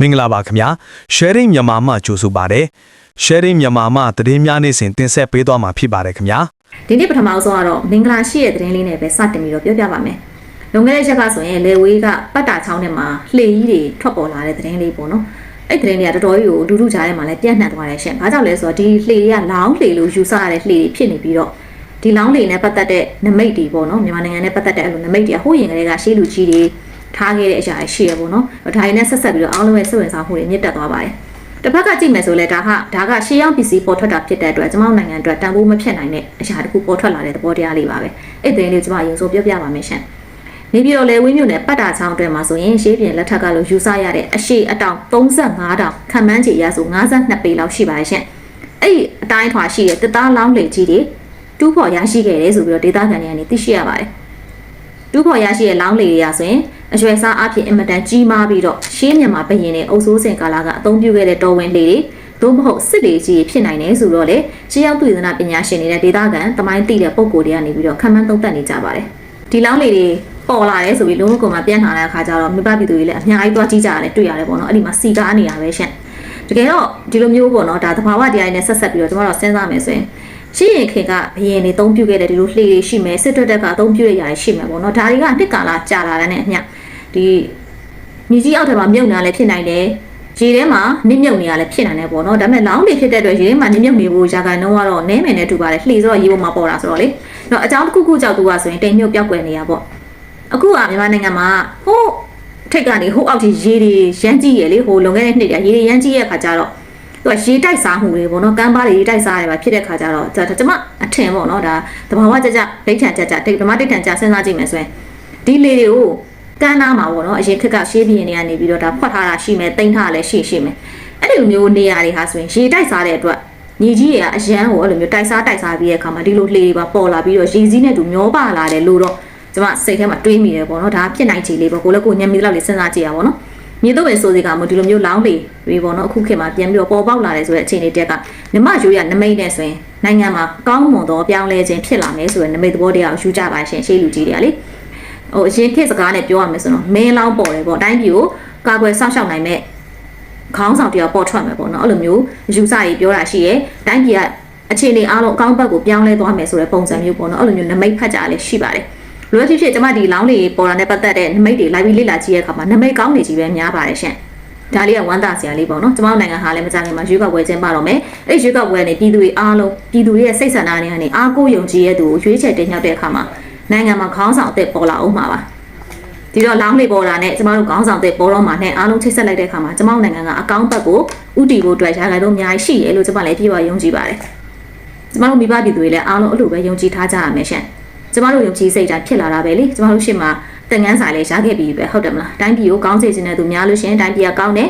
မင်္ဂလာပါခင်ဗျာ sharing မြန်မာမှကြိုဆိုပါတယ် sharing မြန်မာမှသတင်းများနေ့စဉ်တင်ဆက်ပေးသွားမှာဖြစ်ပါတယ်ခင်ဗျာဒီနေ့ပထမဆုံးကတော့မင်္ဂလာရှိရဲ့သတင်းလေးနဲ့ပဲစတင်ပြီးတော့ပြောပြပါမယ်။လွန်ခဲ့တဲ့ရက်ကဆိုရင်လေဝေးကပတ်တာချောင်းထဲမှာလှေကြီးတွေထွက်ပေါ်လာတဲ့သတင်းလေးပေါ့နော်။အဲ့သတင်းလေးကတော်တော်ကြီးကိုဒူးဒူးကြားထဲမှာလည်းပြန့်နှံ့သွားတယ်ရှင်။ဘာကြောင့်လဲဆိုတော့ဒီလှေတွေကလောင်းလှေလို့ယူဆရတဲ့လှေတွေဖြစ်နေပြီးတော့ဒီလောင်းလှေနဲ့ပတ်သက်တဲ့နမိတ်တွေပေါ့နော်မြန်မာနိုင်ငံနဲ့ပတ်သက်တဲ့အဲ့လိုနမိတ်တွေကဟိုးရင်ကလေးကရှေးလူကြီးတွေ ထားခဲ့တဲ့အရာတွေရှိရပေါ့နော်။ဒါတွေနဲ့ဆက်ဆက်ပြီးတော့အားလုံးရဲ့စိတ်ဝင်စားမှုတွေမြင့်တက်သွားပါတယ်။တစ်ဖက်ကကြည့်မယ်ဆိုလဲဒါကဒါကရှေးရောက်ပစ္စည်းပေါ်ထွက်တာဖြစ်တဲ့အတွက်ကျွန်တော်နိုင်ငံအတွက်တန်ဖိုးမဖြစ်နိုင်တဲ့အရာတစ်ခုပေါ်ထွက်လာတဲ့သဘောတရားလေးပါပဲအဲ့ဒီလေးကိုကျွန်မအရင်ဆုံးပြောပြပါမယ်ရှင်နေပြည်တော်လေဝင်းမြို့နယ်ပတ်တာချောင်းအတွင်းမှာဆိုရင်ရှေးပြင်လက်ထက်ကလို့ယူဆရတဲ့အရှိအတောင်35တောင်ခံမှန်းခြေရဆို52ပေလောက်ရှိပါတယ်ရှင်အဲ့ဒီအတိုင်းထွာရှိတဲ့တစ်သားလောင်းလေကြီးတွေတူးဖော်ရရှိခဲ့တယ်ဆိုပြီးတော့ဒေသခံတွေကနေသိရှိရပါတယ်တူးဖော်ရရှိတဲ့လောင်းလေတွေရဆိုရင် အရွယ်စားအဖြစ်အင်မတန်ကြီးမားပြီးတော့ရှင်းမြန်မာဘရင်နဲ့အုပ်စိုးစင်ကာလာကအသုံးပြုခဲ့တဲ့တော်ဝင်လေတွေသို့မဟုတ်စစ်လေကြီးဖြစ်နိုင်တယ်ဆိုတော့လေရှင်းရောက်သူသနာပညာရှင်တွေနဲ့ဒေသခံတမိုင်းသိတဲ့ပုံကိုယ်တွေကနေပြီးတော့ခံမှန်းသုံးသပ်နေကြပါတယ်ဒီလောင်းလေတွေပေါ်လာတယ်ဆိုပြီးလုံးဝကောင်မှာပြန်လာတဲ့အခါကျတော့မိဘပြည်သူတွေလည်းအများကြီးတွားကြည့်ကြရတယ်တွေ့ရတယ်ပေါ့နော်အဲ့ဒီမှာစီကားနေရပဲရှင့်တကယ်တော့ဒီလိုမျိုးပေါ့နော်ဒါသဘာဝတရားတွေနဲ့ဆက်ဆက်ပြီးတော့ကျွန်တော်တို့စဉ်းစားမယ်ဆိုရင်ရှိရင်ခင်ကဘယင်တွေအသုံးပြုခဲ့တဲ့ဒီလိုလှေတွေရှိမယ်စစ်တပ်တက်ကအသုံးပြုရရရှိမယ်ပေါ့နော်ဒါတွေကနှစ်ကာလကြာလာတဲ့နဲ့အမျှ ဒီမြေကြီးအောက်ထဲမှာမြုပ်နေတာလည်းဖြစ်နိုင်တယ်ရေထဲမှာနစ်မြုပ်နေတာလည်းဖြစ်နိုင်တယ်ပေါ့နော်ဒါပေမဲ့လောင်းတွေဖြစ်တဲ့အတွက်ရေထဲမှာနစ်မြုပ်နေဖို့ရာဂိုင်နှုန်းကတော့နည်းမယ်နဲ့တူပါတယ်လှေဆိုတော့ရေပေါ်မှာပေါ်တာဆိုတော့လေတော့အကြောင်းတစ်ခုခုကြောက်သူကဆိုရင်တိမ်မြုပ်ပြောက်ကွယ်နေရပေါ့အခုကမြန်မာနိုင်ငံမှာဟိုးထိတ်ကနေဟိုးအောက်ထိရေတွေရမ်းကြည့်ရလေဟိုလွန်ခဲ့တဲ့နှစ်တည်းရေတွေရမ်းကြည့်ရခါကျတော့သူကရေတိုက်စားမှုတွေပေါ့နော်ကမ်းပါးတွေရေတိုက်စားတယ်ပါဖြစ်တဲ့ခါကျတော့ဒါကျွန်မအထင်ပေါ့နော်ဒါတဘာဝကြကြဒိဋ္ဌံကြကြဒိဋ္ဌဓမ္မဒိဋ္ဌံကြစဉ်းစားကြည့်မယ်ဆိုရင်ဒီလေတွေကို ကမ်းနားမှာပေါ့နော်အရင်ခက်ကရှေးပြင်းနေကနေပြီးတော့ဒါဖွက်ထားတာရှိမယ်တိမ့်ထားတာလည်းရှိရှိမယ်အဲ့ဒီလိုမျိုးနေရာတွေဟာဆိုရင်ရေတိုက်စားတဲ့အတွက်ညီကြီးတွေကအရန်ကိုအဲ့လိုမျိုးတိုက်စားတိုက်စားပြီးတဲ့အခါမှာဒီလိုလှေတွေပါပေါ်လာပြီးတော့ရေစည်းနဲ့တူမျောပါလာတယ်လို့တော့ကျွန်မစိတ်ထဲမှာတွေးမိတယ်ပေါ့နော်ဒါဖြစ်နိုင်ချေလေးပေါ့ကိုလည်းကိုညံမီလောက်လေးစဉ်းစားကြည့်ရပါပေါ့နော်မြေတော့ပဲဆိုစီကမို့ဒီလိုမျိုးလောင်းလေတွေပေါ့နော်အခုခေတ်မှာပြန်ပြီးတော့ပေါ်ပေါက်လာတယ်ဆိုတဲ့အခြေအနေတက်ကမြမရိုးရနမိတ်နဲ့ဆိုရင်နိုင်ငံမှာကောင်းမွန်သောပြောင်းလဲခြင်းဖြစ်လာမယ်ဆိုတဲ့နမိတ်သဘောတရားကိုယူကြပါရှင်ရှေးလူကြီးတွေကလေ ဟိုအရင်ခေတ်စကားနဲ့ပြောရမယ်ဆိုတော့မင်းလောင်းပေါ်တယ်ပေါ့အတိုင်းပြည်ကိုကာကွယ်စောင့်ရှောက်နိုင်မဲ့ခေါင်းဆောင်တရားပေါ်ထွက်မယ်ပေါ့နော်အဲ့လိုမျိုးယူဆကြီးပြောတာရှိရဲအတိုင်းပြည်ကအခြေအနေအားလုံးအကောင်းဘက်ကိုပြောင်းလဲသွားမယ်ဆိုတဲ့ပုံစံမျိုးပေါ့နော်အဲ့လိုမျိုးနမိတ်ဖတ်ကြလည်းရှိပါတယ်လွယ်ဖြစ်ဖြစ်ကျမဒီလောင်းလေးပေါ်တာနဲ့ပတ်သက်တဲ့နမိတ်တွေလိုက်ပြီးလေ့လာကြည့်ရတဲ့အခါမှာနမိတ်ကောင်းနေကြီးပဲများပါတယ်ရှင်။ဒါလေးကဝမ်းသာစရာလေးပေါ့နော်။ကျမတို့နိုင်ငံဟာလည်းမကြခင်မှာရွေးကောက်ပွဲကျင်းပတော့မယ်။အဲ့ဒီရွေးကောက်ပွဲနဲ့ပြည်သူတွေအားလုံးပြည်သူတွေရဲ့စိတ်ဆန္ဒတွေကနေအားကိုးယုံကြည်ရတဲ့သူကိုရွေးချယ်တင်မြှောက်တဲ့အခါမှာ နိုင်ငံမှာခေါင်းဆောင်အသစ်ပေါ်လာအောင်မှာပါ။ဒီတော့လောင်းလေးပေါ်တာနဲ့ကျမတို့ခေါင်းဆောင်အသစ်ပေါ်တော့မှာနဲ့အားလုံးချိတ်ဆက်လိုက်တဲ့အခါမှာကျမတို့နိုင်ငံကအကောင့်ဘက်ကိုဥတီဖို့အတွက်ရာဂိုင်တော့အများကြီးရှိရလို့ကျမလည်းပြေဝယုံကြည်ပါတယ်။ကျမတို့မိဘပြည်သူတွေလည်းအားလုံးအဲ့လိုပဲယုံကြည်ထားကြရမယ်ရှင်။ကျမတို့ယုံကြည်စိတ်ဓာတ်ဖြစ်လာတာပဲလေကျမတို့ရှေ့မှာတင်ငန်းစာလေးရခဲ့ပြီပဲဟုတ်တယ်မလားတိုင်းပြည်ကိုကောင်းစေခြင်းတဲ့သူများလို့ရှရင်တိုင်းပြည်ကကောင်းတယ်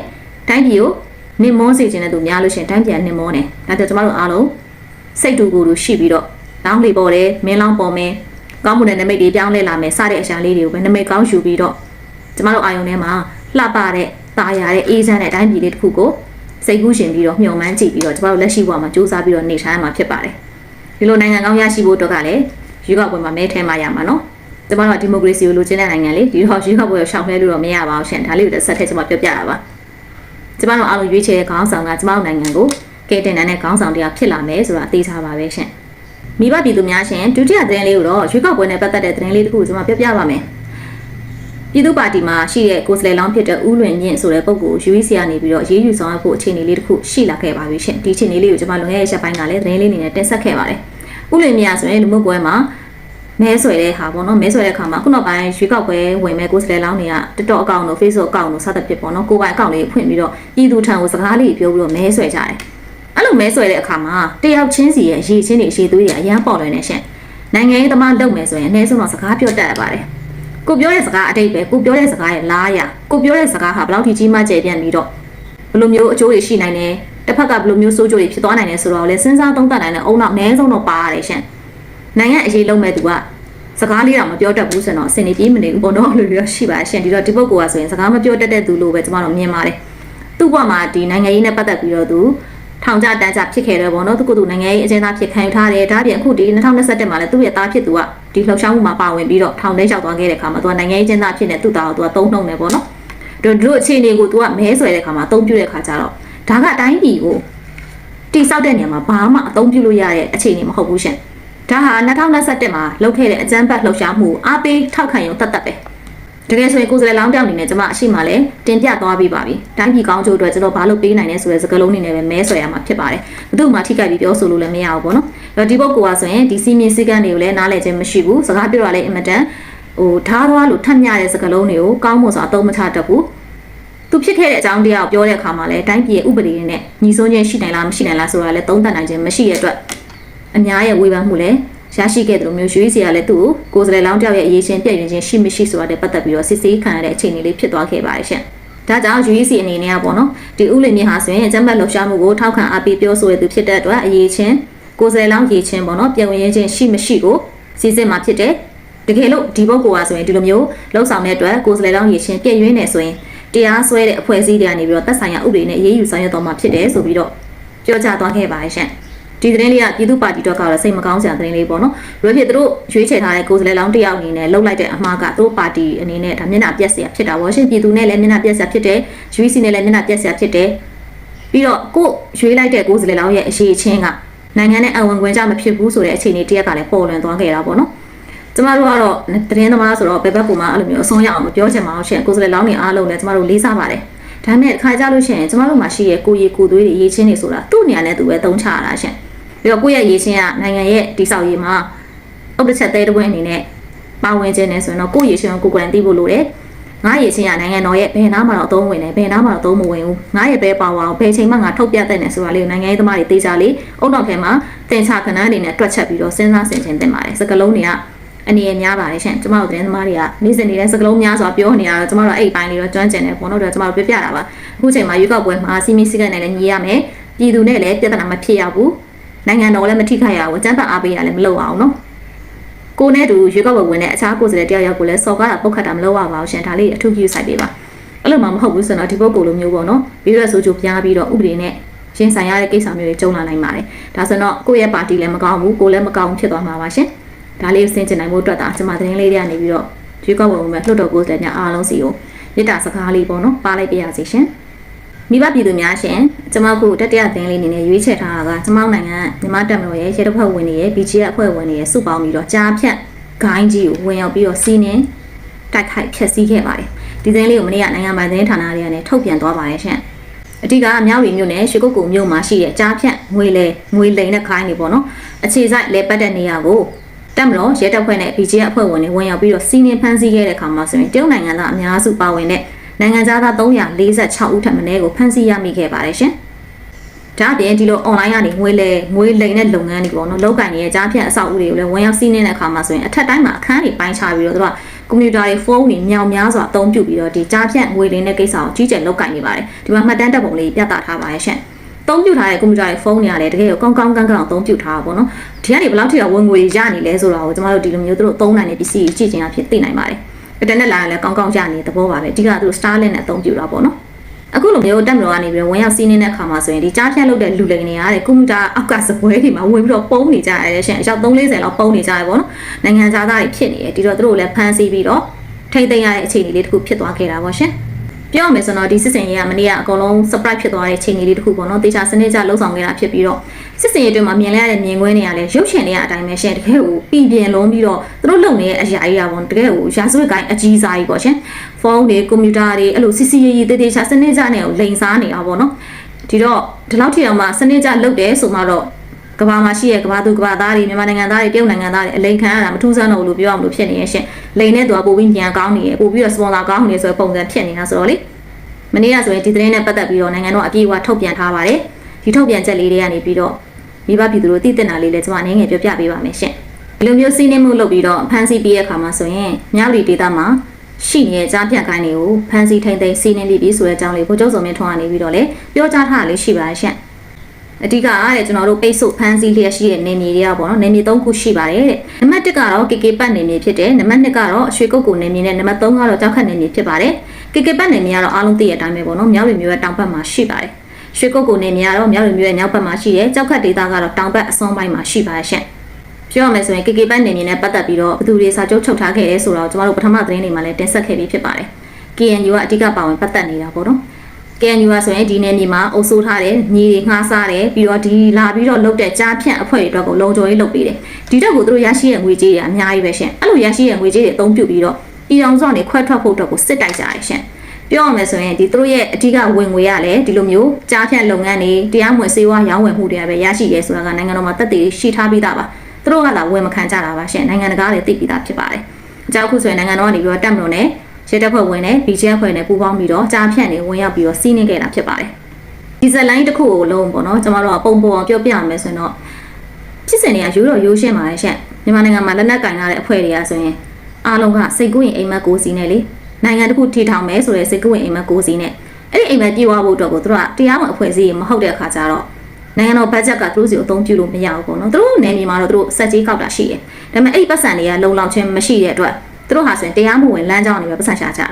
တိုင်းပြည်ကိုနစ်မွန်းစေခြင်းတဲ့သူများလို့ရှရင်တိုင်းပြည်ကနစ်မွန်းတယ်ဒါကြောင့်ကျမတို့အားလုံးစိတ်တူကိုယ်တူရှိပြီးတော့လောင်းလေးပေါ်တယ်မင်းလောင်းပေါ်မယ် ကောင်းမှုတဲ့နမိတ်တွေပြောင်းလဲလာမယ်စတဲ့အရာလေးတွေကိုပဲနမိတ်ကောင်းယူပြီးတော့ကျမတို့အာယုံထဲမှာလှပတဲ့ตาရတဲ့အေးချမ်းတဲ့အတိုင်းပြည်လေးတစ်ခုကိုစိတ်ကူးရှင်ပြီးတော့မျှော်မှန်းကြည့်ပြီးတော့ကျမတို့လက်ရှိဘဝမှာစူးစမ်းပြီးတော့နေထိုင်ရမှာဖြစ်ပါတယ်ဒီလိုနိုင်ငံကောင်းရရှိဖို့အတွက်ကလည်းရွေးကောက်ပွဲမှာမဲထဲမှာရမှာနော်ကျမတို့ကဒီမိုကရေစီကိုလိုချင်တဲ့နိုင်ငံလေဒီတော့ရွေးကောက်ပွဲကိုရှောင်လွှဲလို့တော့မရပါဘူးရှင်ဒါလေးကိုတစ်ဆက်ထည့်ကျမပြောပြတာပါကျမတို့အားလုံးရွေးချယ်တဲ့ခေါင်းဆောင်ကကျမတို့နိုင်ငံကိုကဲတင်တဲ့ခေါင်းဆောင်တရားဖြစ်လာမယ်ဆိုတာသိထားပါပဲရှင် မိဘပြည်သူများရှင်ဒုတိယသတင်းလေးကိုတော့ရွေးကောက်ပွဲနဲ့ပတ်သက်တဲ့သတင်းလေးတစ်ခုကိုကျမပြောပြပါမယ်ပြည်သူ့ပါတီမှာရှိတဲ့ကိုယ်စားလှယ်လောင်းဖြစ်တဲ့ဦးလွင်မြင့်ဆိုတဲ့ပုဂ္ဂိုလ် UEC ကနေပြီးတော့ရေးယူဆောင်ရွက်ဖို့အခြေအနေလေးတစ်ခုရှိလာခဲ့ပါပြီရှင်ဒီအခြေအနေလေးကိုကျမလွန်ခဲ့တဲ့ရက်ပိုင်းကလည်းသတင်းလေးအနေနဲ့တင်ဆက်ခဲ့ပါတယ်ဦးလွင်မြင့်ကဆိုရင်လူမှုကွဲမှာမဲဆွဲတဲ့ဟာပေါ့နော်မဲဆွဲတဲ့ခါမှာခုနောက်ပိုင်းရွေးကောက်ပွဲဝင်မဲ့ကိုယ်စလဲလောင်းတွေက TikTok အကောင့်တို့ Facebook အကောင့်တို့စသဖြင့်ပေါ့နော်ကိုယ်ပိုင်အကောင့်လေးဖွင့်ပြီးတော့ပြည်သူထံကိုစကားလေးပြောပြီးတော့မဲဆွဲကြတယ် အဲ့လိုမဲဆွဲတဲ့အခါမှာတယောက်ချင်းစီရဲ့အရေးချင်းတွေအရေးသွေးတွေအရန်ပေါ်လွင်နေရှင်နိုင်ငံရေးသမားလုပ်မယ်ဆိုရင်အနည်းဆုံးတော့စကားပြောတတ်ရပါတယ်ကိုပြောတဲ့စကားအတိတ်ပဲကိုပြောတဲ့စကားရဲ့လားရကိုပြောတဲ့စကားဟာဘယ်လောက်ထိကြီးမားကျယ်ပြန့်ပြီးတော့ဘယ်လိုမျိုးအကျိုးတွေရှိနိုင်တယ်တစ်ဖက်ကဘယ်လိုမျိုးဆိုးကျိုးတွေဖြစ်သွားနိုင်တယ်ဆိုတော့လေစဉ်းစားသုံးသပ်နိုင်တဲ့အုံနောက်အနည်းဆုံးတော့ပါရတယ်ရှင်နိုင်ငံအရေးလုံးမဲ့သူကစကားလေးတော့မပြောတတ်ဘူးဆိုတော့အစင်နေပြေးမနေဘူးပေါ့နော်လို့ပြောရှိပါရှင်ဒီတော့ဒီပုဂ္ဂိုလ်ကဆိုရင်စကားမပြောတတ်တဲ့သူလို့ပဲကျွန်တော်တို့မြင်ပါတယ်သူ့ဘဝမှာဒီနိုင်ငံရေးနဲ့ပတ်သက်ပြီးတော့သူ ထောင်ကြတန်းကြဖြစ်ခဲ့တယ်ပေါ့နော်သူကသူနိုင်ငံရေးအကျဉ်းသားဖြစ်ခံယူထားတယ်ဒါပြင်အခုဒီ2021မှာလည်းသူ့ရဲ့သားဖြစ်သူကဒီလှုပ်ရှားမှုမှာပါဝင်ပြီးတော့ထောင်ထဲရောက်သွားခဲ့တဲ့အခါမှာသူကနိုင်ငံရေးအကျဉ်းသားဖြစ်နေသူ့သားကိုသူကသုံးနှုံနေပေါ့နော်တို့တို့အခြေအနေကို तू ကမဲဆွဲတဲ့ခါမှာအသုံးပြုတဲ့ခါကျတော့ဒါကအတိုင်းပြည်ကိုတိဆောက်တဲ့နေရာမှာဘာမှအသုံးပြုလို့ရတဲ့အခြေအနေမဟုတ်ဘူးရှင်ဒါဟာ2021မှာလုပ်ခဲ့တဲ့အကြမ်းဖက်လှုပ်ရှားမှုအားပေးထောက်ခံရုံတတ်တတ်ပဲ တကယ်ဆိုရင်ကိုယ်စားလှယ်လောင်းတောင်အနေနဲ့ကျွန်မအရှိမလဲတင်ပြသွားပြီးပါပြီတိုင်းပြည်ကောင်းကျိုးအတွက်ကျွန်တော်ဘာလို့ပေးနိုင်လဲဆိုတဲ့စကားလုံးတွေနဲ့ပဲမဲဆွဲရမှာဖြစ်ပါတယ်ဘယ်သူမှထိခိုက်ပြီးပြောဆိုလို့လည်းမရဘူးပေါ့နော်အဲ့တော့ဒီဘက်ကကဆိုရင်ဒီစီမင်းစည်းကမ်းတွေကိုလည်းနားလည်ခြင်းမရှိဘူးစကားပြောရလဲအင်မတန်ဟိုထားသွားလို့ထက်မြတဲ့စကားလုံးတွေကိုကောင်းမွန်စွာအသုံးမချတတ်ဘူးသူဖြစ်ခဲ့တဲ့အကြောင်းတရားကိုပြောတဲ့အခါမှာလည်းတိုင်းပြည်ရဲ့ဥပဒေတွေနဲ့ညီဆုံးချင်းရှိနိုင်လားမရှိနိုင်လားဆိုတာလည်းသုံးသပ်နိုင်ခြင်းမရှိတဲ့အတွက်အများရဲ့ဝေဖန်မှုလည်း ရရှိခဲ့တယ်လို့မျိုးရွေးစီကလည်းသူ့ကိုကိုယ်စားလှယ်လောင်းတယောက်ရဲ့အရေးချင်းပြည့်ရင်ချင်းရှိမရှိဆိုတာတဲ့ပတ်သက်ပြီးတော့စစ်ဆေးခံရတဲ့အခြေအနေလေးဖြစ်သွားခဲ့ပါတယ်ရှင်။ဒါကြောင့် UEC အနေနဲ့ကပေါ့နော်ဒီဥလင်မြင့်ဟာဆိုရင်အကြမ်းဖက်လှုပ်ရှားမှုကိုထောက်ခံအားပေးပြောဆိုရသူဖြစ်တဲ့အတွက်အရေးချင်းကိုယ်စားလှယ်လောင်းရေးချင်းပေါ့နော်ပြည်ဝင်ရေးချင်းရှိမရှိကိုစီစစ်မှာဖြစ်တဲ့တကယ်လို့ဒီဘုတ်ကောဆိုရင်ဒီလိုမျိုးလှုပ်ဆောင်တဲ့အတွက်ကိုယ်စားလှယ်လောင်းရေးချင်းပြည့်ရင်းနေဆိုရင်တရားစွဲတဲ့အဖွဲ့အစည်းတွေကနေပြီးတော့သက်ဆိုင်ရာဥပဒေနဲ့အရေးယူဆောင်ရွက်တော်မှာဖြစ်တယ်ဆိုပြီးတော့ပြောကြားသွားခဲ့ပါတယ်ရှင်။ ဒီသတင်းလေးကပြည်သူ့ပါတီတော့ကတော့စိတ်မကောင်းစရာသတင်းလေးပေါ့နော်။ဘယ်ဖြစ်သူတို့ရွေးချယ်ထားတဲ့ကိုယ်စားလှယ်လောင်းတစ်ယောက်အနေနဲ့လှုပ်လိုက်တဲ့အမှားကသူတို့ပါတီအနေနဲ့ဒါမျက်နှာပြက်စရာဖြစ်တာပေါ့ရှင်ပြည်သူနဲ့လည်းမျက်နှာပြက်စရာဖြစ်တယ်။ UEC နဲ့လည်းမျက်နှာပြက်စရာဖြစ်တယ်။ပြီးတော့ကိုရွေးလိုက်တဲ့ကိုယ်စားလှယ်လောင်းရဲ့အရေးချင်းကနိုင်ငံနဲ့အဝင်ခွင့်ကြမဖြစ်ဘူးဆိုတဲ့အခြေအနေတရက်ကလည်းပေါ်လွင်သွားခဲ့တာပေါ့နော်။ကျမတို့ကတော့သတင်းသမားဆိုတော့ဘယ်ဘက်ကမှအဲ့လိုမျိုးအဆုံးရအောင်မပြောချင်ပါဘူးရှင်ကိုယ်စားလှယ်လောင်းတွေအားလုံးလည်းကျမတို့လေးစားပါတယ်။ဒါပေမဲ့ခါကြလို့ရှိရင်ကျမတို့မှာရှိရဲ့ကိုရီကိုသွေးတွေရေးချင်းတွေဆိုတာသူ့နေရာနဲ့သူပဲသုံးချရတာရှင်။ ပြီးတော့ကိုယ့်ရဲ့ရေးချင်းကနိုင်ငံရဲ့တိဆောက်ရေးမှာဥပဒေချက်သေးတဲ့ဝင်အနေနဲ့ပါဝင်ခြင်းနဲ့ဆိုရင်တော့ကိုယ့်ရေးချင်းကိုကိုယ်ကိုယ်တိုင်သိဖို့လိုတယ်။ငါရေးချင်းကနိုင်ငံတော်ရဲ့ဘယ်နားမှာတော့အသုံးဝင်တယ်ဘယ်နားမှာတော့အသုံးမဝင်ဘူး။ငါရဲ့ဘဲပါဝါကိုဘယ်ချိန်မှငါထုတ်ပြတဲ့နဲ့ဆိုတာလေးကိုနိုင်ငံရေးသမားတွေသိကြလေအုံနောက်ထဲမှာတင်ချခဏအနေနဲ့တွက်ချက်ပြီးတော့စဉ်းစားဆင်ခြင်သင့်ပါတယ်။စကလုံးတွေကအနေရများပါတယ်ရှင်ကျမတို့သတင်းသမားတွေကနေ့စဉ်နေတဲ့စကလုံးများစွာပြောနေတာတော့ကျမတို့အဲ့အပိုင်းလေးတော့ကျွမ်းကျင်တယ်ပေါ့နော်တော့ကျမတို့ပြပြတာပါအခုချိန်မှာရွေးကောက်ပွဲမှာစီမီစီကနဲ့လည်းညီရမယ်ပြည်သူနဲ့လည်းပြဿနာမဖြစ်ရဘူး နိုင်ငံတော်လည်းမထိခိုက်ရဘူးအကြမ်းဖက်အားပေးရလည်းမလုပ်အောင်နော်ကိုနဲ့တူရွေးကောက်ပွဲဝင်တဲ့အခြားကိုယ်စားလှယ်တယောက်ယောက်ကိုလည်းစော်ကားတာပုတ်ခတ်တာမလုပ်ရပါဘူးရှင်ဒါလေးအထူးပြုစိုက်ပေးပါအဲ့လိုမှမဟုတ်ဘူးဆိုတော့ဒီပုဂ္ဂိုလ်လိုမျိုးပေါ့နော်ပြီးတော့ဆိုချိုပြားပြီးတော့ဥပဒေနဲ့ရင်ဆိုင်ရတဲ့ကိစ္စမျိုးတွေကြုံလာနိုင်ပါတယ်ဒါဆိုတော့ကိုယ့်ရဲ့ပါတီလည်းမကောင်းဘူးကိုယ်လည်းမကောင်းဖြစ်သွားမှာပါရှင်ဒါလေးကိုဆင်ကျင်နိုင်ဖို့အတွက်ဒါကျွန်မသတင်းလေးတွေကနေပြီးတော့ရွေးကောက်ပွဲဝင်မဲ့လှုပ်တော်ကိုယ်စားလှယ်များအားလုံးစီကိုမေတ္တာစကားလေးပေါ့နော်ပါလိုက်ပြရစီရှင် မိဘပြည်သူများရှင်ကျွန်မခုတတိယသင်းလေးအနေနဲ့ရွေးချယ်ထားတာကကျွန်မနိုင်ငံမြန်မာတပ်မတော်ရဲ့ရဲတပ်ဖွဲ့ဝင်တွေရဲ့ BGF အဖွဲ့ဝင်တွေရဲ့စုပေါင်းပြီးတော့ကြားဖြတ်ဂိုင်းကြီးကိုဝင်ရောက်ပြီးတော့စီးနှင်းတိုက်ခိုက်ဖျက်ဆီးခဲ့ပါတယ်ဒီသင်းလေးကိုမနေ့ကနိုင်ငံပိုင်သတင်းဌာနတွေကနေထုတ်ပြန်သွားပါတယ်ရှင်အဓိကအများကြီးမြို့နယ်ရွှေကုတ်ကူမြို့မှာရှိတဲ့ကြားဖြတ်ငွေလေငွေလိန်တဲ့ခိုင်းတွေပေါ့နော်အခြေစိုက်လဲပတ်တဲ့နေရာကိုတက်မလို့ရဲတပ်ဖွဲ့နဲ့ BGF အဖွဲ့ဝင်တွေဝင်ရောက်ပြီးတော့စီးနှင်းဖမ်းဆီးခဲ့တဲ့အခါမှာဆိုရင်တရုတ်နိုင်ငံသားအများစုပါဝင်တဲ့ နိုင်ငံသား346ဦးထပ်မံကိုဖမ်းဆီးရမိခဲ့ပါတယ်ရှင်။ဒါအပြင်ဒီလို online ကနေငွေလဲငွေလိမ်တဲ့လုပ်ငန်းတွေပေါ့နော်လောက်ကင်ရဲ့ကြားဖြတ်အဆောက်အဦတွေကိုလည်းဝင်ရောက်စီးနှင်းတဲ့အခါမှာဆိုရင်အထက်တိုင်းမှာအခန်းတွေပိုင်းခြားပြီးတော့သူကကွန်ပျူတာတွေဖုန်းတွေမြောင်များစွာအသုံးပြုပြီးတော့ဒီကြားဖြတ်ငွေလိမ်တဲ့ကိစ္စကိုကြီးကျယ်လောက်ကင်နေပါတယ်။ဒီမှာမှတ်တမ်းတပ်ပုံလေးပြသထားပါရဲ့ရှင်။သုံးပြုထားတဲ့ကွန်ပျူတာတွေဖုန်းတွေကလည်းတကယ်ကိုကောင်းကောင်းကန်းကန်းအောင်သုံးပြုထားတာပေါ့နော်။ဒီကနေဘယ်လောက်ထိတော့ဝင်ငွေရနေလဲဆိုတာကိုကျမတို့ဒီလိုမျိုးသူတို့သုံးနိုင်တဲ့ပစ္စည်းကြီးကြည့်ချင်အဖြစ်သိနိုင်ပါတယ်။ အတန်နဲ့လာရင်လည်းကောင်းကောင်းရနေတဲ့သဘောပါပဲ။အဓိကသူတို့ Starlink နဲ့အသုံးပြုတာပေါ့နော်။အခုလိုမျိုးတက်မတော်ကနေပြီးတော့ဝင်ရောက်စီးနှင်းတဲ့အခါမှာဆိုရင်ဒီကြားဖြတ်လုပ်တဲ့လူလိန်တွေကတဲ့ကွန်ပျူတာအောက်ကစပွဲတွေမှာဝင်ပြီးတော့ပုံနေကြရတယ်ရှင်အယောက်340လောက်ပုံနေကြရပေါ့နော်နိုင်ငံသားတွေဖြစ်နေတယ်ဒီတော့သူတို့လည်းဖမ်းဆီးပြီးတော့ထိမ့်သိမ်းရတဲ့အခြေအနေလေးတစ်ခုဖြစ်သွားခဲ့တာပေါ့ရှင် ပြောရမယ်ဆိုတော့ဒီစစ်စင်ရေးကမနေ့ကအကုန်လုံး surprise ဖြစ်သွားတဲ့အခြေအနေလေးတစ်ခုပေါ့နော်တေချာစနစ်ကျလှုပ်ဆောင်ခဲ့တာဖြစ်ပြီးတော့စစ်စင်ရေးတွေမှာမြင်လိုက်ရတဲ့မြင်ကွင်းတွေကလည်းရုပ်ရှင်တွေကအတိုင်းပဲရှင်တကယ်ကိုပြည်ပြင်းလုံးပြီးတော့သူတို့လုပ်နေတဲ့အရာကြီးတာပေါ့တကယ်ကိုရာဇဝတ်ကိုင်းအကြီးစားကြီးပေါ့ရှင်ဖုန်းတွေကွန်ပျူတာတွေအဲ့လိုစစ်စီရေးရေးတေချာစနစ်ကျနဲ့ကိုလိန်စားနေတာပေါ့နော်ဒီတော့ဒီလောက်ထိအောင်မှစနစ်ကျလုပ်တယ်ဆိုမှတော့ ကဘာမှာရှိရဲ့ကဘာသူကဘာသားတွေမြန်မာနိုင်ငံသားတွေတရုတ်နိုင်ငံသားတွေအလိန်ခံရတာမထူးဆန်းတော့ဘူးလို့ပြောရမလို့ဖြစ်နေရဲ့ရှင်လိန်နဲ့သူကပို့ပြီးပြန်ကောင်းနေရဲ့ပို့ပြီးတော့စပွန်ဆာကောင်းနေဆိုတဲ့ပုံစံဖြစ်နေတာဆိုတော့လေမနေ့ကဆိုရင်ဒီသတင်းနဲ့ပတ်သက်ပြီးတော့နိုင်ငံတော်အပြည့်အဝထုတ်ပြန်ထားပါတယ်ဒီထုတ်ပြန်ချက်လေးတွေကနေပြီးတော့မိဘပြည်သူတို့သိတဲ့နာလေးလည်းကျွန်မအနေငယ်ပြောပြပေးပါမယ်ရှင်ဒီလိုမျိုးစီးနှင်းမှုလုပ်ပြီးတော့ဖမ်းဆီးပြီးတဲ့အခါမှာဆိုရင်မြောက်လီဒေတာမှာရှိနေတဲ့ကြားပြတ်ခိုင်းတွေကိုဖမ်းဆီးထိန်သိမ်းစီးနှင်းပြီးပြီဆိုတဲ့အကြောင်းလေးဗိုလ်ချုပ်စောမင်းထွန်းကနေပြီးတော့လည်းပြောကြားထားတာလေးရှိပါတယ်ရှင် အဓိကအားတဲ့ကျွန်တော်တို့ပိတ်ဆို့ဖမ်းဆီးလျက်ရှိတဲ့နေမြေတွေကပေါ့နော်နေမြေ၃ခုရှိပါတယ်တဲ့နံပါတ်1ကတော့ KK ပတ်နေမြေဖြစ်တယ်နံပါတ်2ကတော့ရွှေကုတ်ကူနေမြေနဲ့နံပါတ်3ကတော့ကြောက်ခတ်နေမြေဖြစ်ပါတယ် KK ပတ်နေမြေကတော့အားလုံးသိရတဲ့အတိုင်းပဲပေါ့နော်မြောက်ရီမျိုးရဲ့တောင်ဘက်မှာရှိပါတယ်ရွှေကုတ်ကူနေမြေကတော့မြောက်ရီမျိုးရဲ့မြောက်ဘက်မှာရှိတယ်ကြောက်ခတ်ဒေသကတော့တောင်ဘက်အစွန်ပိုင်းမှာရှိပါတယ်ရှင်ပြောရမယ်ဆိုရင် KK ပတ်နေမြေနဲ့ပတ်သက်ပြီးတော့ဘယ်သူတွေစာချုပ်ချုပ်ထားခဲ့လဲဆိုတော့ကျွန်တော်တို့ပထမသတင်းတွေမှာလည်းတင်ဆက်ခဲ့ပြီးဖြစ်ပါတယ် KNU ကအဓိကပါဝင်ပတ်သက်နေတာပေါ့နော် KNU ကဆိုရင်ဒီနယ်မြေမှာအုပ်စိုးထားတယ်ညီတွေငှားစားတယ်ပြီးတော့ဒီလာပြီးတော့လုတ်တဲ့ကြားဖြန့်အဖွဲ့တွေအတွက်ကိုလုံခြုံရေးလုပ်ပေးတယ်ဒီတော့ကိုသူတို့ရရှိတဲ့ငွေကြေးတွေအများကြီးပဲရှင်အဲ့လိုရရှိတဲ့ငွေကြေးတွေအသုံးပြုပြီးတော့ပြည်အောင်စုကနေခွဲထွက်ဖို့အတွက်ကိုစစ်တိုက်ကြရရှင်ပြောရမယ်ဆိုရင်ဒီသူတို့ရဲ့အဓိကဝင်ငွေရလည်းဒီလိုမျိုးကြားဖြန့်လုပ်ငန်းတွေတရားမဝင်စေဝါရောင်းဝယ်မှုတွေကပဲရရှိရဲဆိုတာကနိုင်ငံတော်မှာတက်တည်ရှိထားပြီးသားပါသူတို့ကလာဝင်မခံကြတာပါရှင်နိုင်ငံတကာတွေသိပြီးသားဖြစ်ပါတယ်အကြောက်ခုဆိုရင်နိုင်ငံတော်ကနေပြီးတော့တက်မလို့နဲ့ ရဲတပ်ဖွဲ့ဝင်နဲ့ BGF ဖွဲ့နဲ့ပူးပေါင်းပြီးတော့ကြားဖြန့်တွေဝင်ရောက်ပြီးတော့စီးနှင်းခဲ့တာဖြစ်ပါတယ်ဒီဇက်လိုင်းတစ်ခုကိုလုံးပေါ့နော်ကျွန်တော်တို့ကပုံပေါ်အောင်ပြောပြရမယ်ဆိုရင်တော့ဖြစ်စဉ်တွေကရိုးတော့ရိုးရှင်းပါတယ်ရှင်မြန်မာနိုင်ငံမှာလက်နက်ကင်ရတဲ့အဖွဲ့တွေကဆိုရင်အားလုံးကစိတ်ကူးရင်အိမ်မက်ကိုစီနဲ့လေနိုင်ငံတစ်ခုထီထောင်မယ်ဆိုတဲ့စိတ်ကူးရင်အိမ်မက်ကိုစီနဲ့အဲ့ဒီအိမ်မက်ပြေဝဖို့အတွက်ကိုသူတို့ကတရားဝင်အဖွဲ့အစည်းမဟုတ်တဲ့အခါကျတော့နိုင်ငံတော်ဘတ်ဂျက်ကသူတို့စီအသုံးပြုလို့မရဘူးပေါ့နော်သူတို့နယ်မြေမှာတော့သူတို့စက်ကြီးကောက်တာရှိတယ်ဒါပေမဲ့အဲ့ဒီပတ်စံတွေကလုံလောက်ခြင်းမရှိတဲ့အတွက် သူတို့ဟာဆိုရင်တရားမဝင်လမ်းကြောင်းတွေပဲပတ်စံရှာကြတာ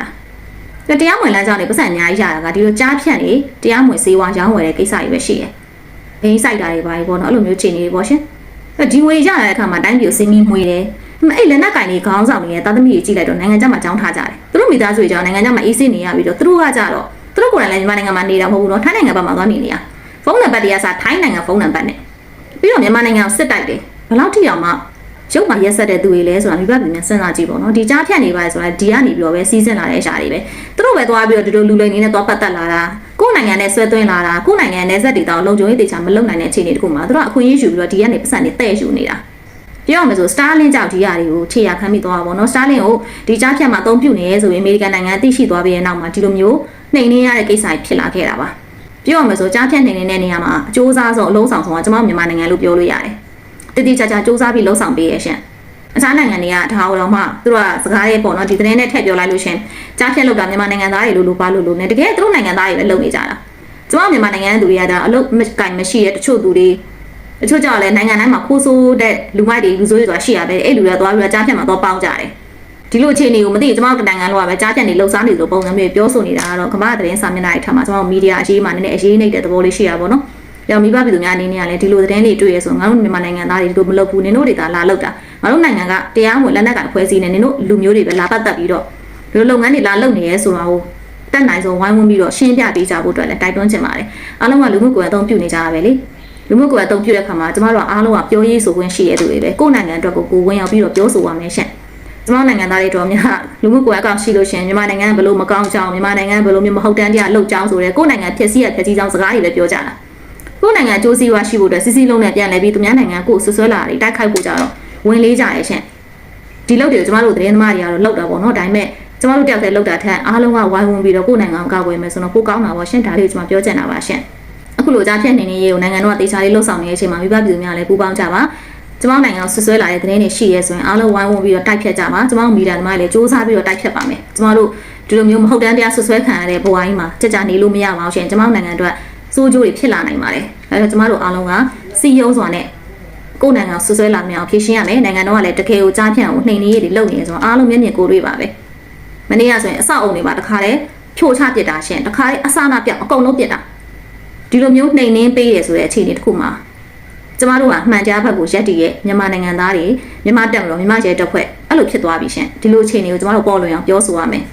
ဒါတရားမဝင်လမ်းကြောင်းတွေပတ်စံအများကြီးရတာကဒီလိုကြားဖြန့်နေတရားမဝင်စေဝါရောင်းဝယ်တဲ့ကိစ္စတွေပဲရှိတယ်။ဘိန်းစိုက်တာတွေပါကြီးပေါ့နော်အဲ့လိုမျိုးချိန်နေတွေပေါ့ရှင်။အဲ့ဒီငွေရတဲ့အခါမှာတိုင်းပြည်ကိုစင်းပြီးမှွေတယ်။အဲ့လက်နက်ကင်တွေခေါင်းဆောင်တွေရဲ့တာသမီတွေကြည့်လိုက်တော့နိုင်ငံခြားမှာကြောင်းထားကြတယ်။သူတို့မိသားစုတွေကြောင်းနိုင်ငံခြားမှာအေးဆေးနေရပြီးတော့သူတို့ကကြတော့သူတို့ကိုယ်တိုင်လည်းမြန်မာနိုင်ငံမှာနေတာမဟုတ်ဘူးနော်ထိုင်းနိုင်ငံဘက်မှာသွားနေနေရ။ဖုန်းနံပါတ်တွေကစားထိုင်းနိုင်ငံဖုန်းနံပါတ်နဲ့ပြီးတော့မြန်မာနိုင်ငံကိုစစ်တိုက်တယ်။ဘယ်လောက်ထိအောင်မှ ရုပ်မှာရက်ဆက်တဲ့သူတွေလဲဆိုတာမိဘပြည်နဲ့စဉ်းစားကြည့်ပေါ့နော်ဒီကြားဖြတ်နေပါလေဆိုတာဒီကနေပြီးတော့ပဲစီးစင်းလာတဲ့အရာတွေပဲသူတို့ပဲသွားပြီးတော့ဒီလိုလူလိမ်နေနဲ့သွားပတ်သက်လာတာကိုယ့်နိုင်ငံနဲ့ဆွဲသွင်းလာတာကိုယ့်နိုင်ငံနဲ့ဇက်တွေတောင်လုံခြုံရေးတေချာမလုံနိုင်တဲ့အခြေအနေတခုမှာသူတို့ကအခွင့်အရေးယူပြီးတော့ဒီကနေပတ်စံနေတဲ့ယူနေတာပြောရမယ်ဆို Starlink ကြောင့်ဒီຢာတွေကိုခြေရခံမိသွားတာပေါ့နော် Starlink ကိုဒီကြားဖြတ်မှာအသုံးပြုနေရဲဆိုရင်အမေရိကန်နိုင်ငံအသိရှိသွားပြီးတဲ့နောက်မှာဒီလိုမျိုးနှိမ်နှင်းရတဲ့ကိစ္စတွေဖြစ်လာခဲ့တာပါပြောရမယ်ဆိုကြားဖြတ်နှိမ်နှင်းတဲ့နေရာမှာအကျိုးစားဆုံးအလုံးဆောင်ဆုံးကကျွန်မမြန်မာနိုင်ငံလို့ပြောလို့ရတယ် တတိချာချာစ조사ပြီးလှုပ်ဆောင်ပေးရရှင်အခြားနိုင်ငံတွေကဒါဟိုတော့မှသူတို့ကစကားရေးပေါ့နော်ဒီသတင်းနဲ့ထည့်ပြောလိုက်လို့ရှင်ကြားဖြတ်လောက်တာမြန်မာနိုင်ငံသားတွေလို့လို့ပါလို့လို့ ਨੇ တကယ်သူတို့နိုင်ငံသားတွေပဲလုပ်နေကြတာကျွန်မမြန်မာနိုင်ငံသူတွေကဒါအလုပ်မကင်မရှိတဲ့တချို့သူတွေတချို့ကြောင့်လည်းနိုင်ငံတိုင်းမှာခိုးဆိုးတဲ့လူမိုက်တွေလူဆိုးတွေဆိုတာရှိရပဲအဲ့လူတွေကသွားပြီးတော့ကြားဖြတ်မှာတော့ပေါင်းကြတယ်ဒီလိုအခြေအနေကိုမသိကျွန်မတို့နိုင်ငံလောကပဲကြားဖြတ်နေလှုပ်ရှားနေလို့ပုံစံမျိုးပြောဆိုနေတာကတော့ကမ္ဘာသတင်းစာမျက်နှာတွေထပ်မှာကျွန်တော်မီဒီယာအရေးမှာနည်းနည်းအရေးနေတဲ့သဘောလေးရှိရပါတော့ နော်။ကြောင့်မိဘပြည်သူများအနေနဲ့ကလည်းဒီလိုသတင်းတွေတွေ့ရဆိုငါတို့မြန်မာနိုင်ငံသားတွေဒီလိုမလုပ်ဘူးနင်တို့တွေသာလာလုပ်တာငါတို့နိုင်ငံကတရားဝင်လက်နက်ကင်ဖွဲ့စည်းနေနင်တို့လူမျိုးတွေပဲလာပတ်သက်ပြီးတော့ဒီလိုလုပ်ငန်းတွေလာလုပ်နေရဲဆိုတာကိုတက်နိုင်ဆုံးဝိုင်းဝန်းပြီးတော့ရှင်းပြပေးကြဖို့အတွက်လည်းတိုက်တွန်းချင်ပါတယ်။အားလုံးကလူမှုကွယ်အသုံးပြုနေကြတာပဲလေ။လူမှုကွယ်အသုံးပြုတဲ့ခါမှာကျမတို့ကအားလုံးကပြောရေးဆိုခွင့်ရှိရတဲ့သူတွေပဲကိုယ့်နိုင်ငံအတွက်ကိုကိုယ်ဝင်ရောက်ပြီးတော့ပြောဆိုပါမယ်ရှင့်။ကျမနိုင်ငံသားတွေတော်များလူမှုကွယ်အကောင့်ရှိလို့ရှင်မြန်မာနိုင်ငံဘယ်လိုမကောင်းကြောင်းမြန်မာနိုင်ငံဘယ်လိုမျိုးမဟုတ်တမ်းတရားလှုပ်ကြောင်းဆိုရဲကိုယ့်နိုင်ငံဖြစ်စီရဖြစ်စီကြောင်းစကားတွေပဲပြောကြတာ။ ကိုယ့်နိုင်ငံအကျိုးစီးပွားရှိဖို့အတွက်စီစီလုံးနဲ့ပြန်လဲပြီးသူများနိုင်ငံကိုဆွဆွဲလာတွေတိုက်ခိုက်ဖို့ကြတော့ဝင်လေးကြရရှင်။ဒီလုပ်တွေကိုကျမတို့သတင်းသမားတွေကတော့လောက်တာပေါ့နော်ဒါပေမဲ့ကျမတို့တယောက်တည်းလောက်တာထက်အားလုံးကဝိုင်းဝန်းပြီးတော့ကိုယ့်နိုင်ငံကိုကာကွယ်မယ်ဆိုတော့ပိုကောင်းတာပေါ့ရှင်ဒါလေးကိုကျမပြောချင်တာပါရှင်။အခုလိုကြားဖြတ်နေနေရေကိုနိုင်ငံတော်ကတေချာလေးလှုပ်ဆောင်နေတဲ့အချိန်မှာမိဘပြည်သူများလည်းပူးပေါင်းကြပါကျမတို့နိုင်ငံကိုဆွဆွဲလာတဲ့သတင်းတွေရှိရဲဆိုရင်အားလုံးဝိုင်းဝန်းပြီးတော့တိုက်ဖြတ်ကြပါကျမတို့မီဒီယာသမားတွေလည်းစူးစမ်းပြီးတော့တိုက်ဖြတ်ပါမယ်ကျမတို့ဒီလိုမျိုးမဟုတ်တမ်းတရားဆွဆွဲခံရတဲ့ဘဝကြီးမှာကြကြနေလို့မရပါဘူးရှင်ကျမတို့နိုင်ငံအတွက် စိုးကျိုးတွေဖြစ်လာနိုင်ပါတယ်အဲဒါကျမတို့အားလုံးကစီယုံစွာနဲ့ကိုယ်နိုင်ငံဆွဆွဲလာမြောင်ဖြည့်ရှင်းရမယ်နိုင်ငံတော်ကလည်းတကယ်ကိုကြားဖြန့်ကိုနှိမ်နေရည်တွေလုပ်နေရဆိုတော့အားလုံးမျက်မြင်ကိုယ်တွေ့ပါပဲမနေ့ကဆိုရင်အဆောက်အုံတွေမှာတခါတည်းဖြိုချပစ်တာရှင်တခါတည်းအစနာပြောက်အကုန်လုံးပစ်တာဒီလိုမျိုးနှိမ်နှင်းပေးရဆိုတဲ့အခြေအနေတစ်ခုမှာကျမတို့ကမှန်ကြားဘက်ကိုရက်တည်ရဲ့မြန်မာနိုင်ငံသားတွေမြန်မာတက်မလို့မြန်မာရဲတပ်ဖွဲ့အဲ့လိုဖြစ်သွားပြီရှင်ဒီလိုအခြေအနေကိုကျမတို့ပေါ်လွင်အောင်ပြောဆိုရမယ်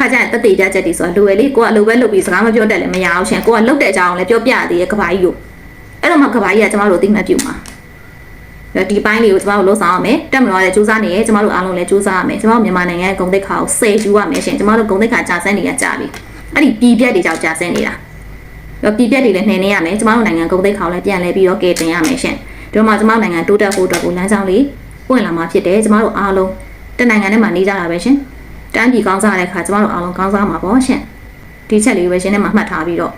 ခါကျရင်တက်တေကြချက်တွေဆိုတာလိုရလေကိုကအလိုပဲလုပ်ပြီးစကားမပြောတတ်လည်းမရအောင်ရှင်ကိုကလုတ်တဲ့အကြောင်းလည်းပြောပြရသေးရဲ့ကဘာကြီးကိုအဲ့တော့မှကဘာကြီးကကျမတို့အသိမှတ်ပြုမှာဒီပိုင်းလေးကိုကျမတို့လှုပ်ဆောင်ရမယ်တက်မလို့လည်းစူးစမ်းနေရဲ့ကျမတို့အားလုံးလည်းစူးစမ်းရမယ်ကျမတို့မြန်မာနိုင်ငံရဲ့ဂုဏ်သိက္ခာကိုဆယ်ယူရမယ်ရှင်ကျမတို့ဂုဏ်သိက္ခာကြာဆင်းနေရကြာပြီအဲ့ဒီပြည်ပြက်တွေကြောင့်ကြာဆင်းနေတာတော့ပြည်ပြက်တွေလည်းနှိမ်နေရမယ်ကျမတို့နိုင်ငံဂုဏ်သိက္ခာကိုလည်းပြန်လဲပြီးတော့ကယ်တင်ရမယ်ရှင်ဒီမှာကျမတို့နိုင်ငံတိုးတက်ဖို့အတွက်ကိုလမ်းကြောင်းလေးပွင့်လာမှာဖြစ်တယ်ကျမတို့အားလုံးတနိုင်ငံထဲမှာနေကြတာပဲရှင် တန်းပြည်ကောင်းစားတဲ့အခါကျမတို့အားလုံးကောင်းစားမှာပေါ့ရှင်ဒီချက်လေးပဲရှင်ထဲမှာမှတ်ထားပြီးတော့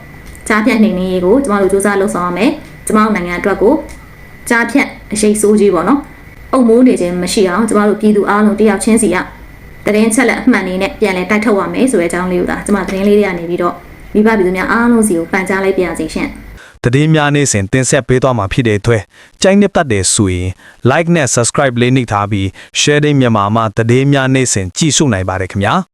ကြားဖြတ်နှိမ်နေရေးကိုကျမတို့စူးစမ်းလှုပ်ဆောင်ရမယ်ကျမတို့နိုင်ငံအတွက်ကိုကြားဖြတ်အရှိတ်ဆိုးကြီးပေါ့နော်အုံမိုးနေခြင်းမရှိအောင်ကျမတို့ပြည်သူအားလုံးတယောက်ချင်းစီကတရင်ချက်လက်အမှန်လေးနဲ့ပြန်လဲတိုက်ထုတ်ရမယ်ဆိုတဲ့အကြောင်းလေးကိုဒါကျမသတင်းလေးတွေကနေပြီးတော့မိဘပြည်သူများအားလုံးစီကိုပန်ကြားလိုက်ပါရစေရှင် တည်င်းများနေစဉ်တင်ဆက်ပေးသွားမှာဖြစ်တဲ့အတွက်ကြိုက်နှစ်ပတ်တယ်ဆိုရင် like နဲ့ subscribe လေးနှိပ်ထားပြီး share တဲ့မြန်မာမှာတည်င်းများနေစဉ်ကြည့်ရှုနိုင်ပါတယ်ခင်ဗျာ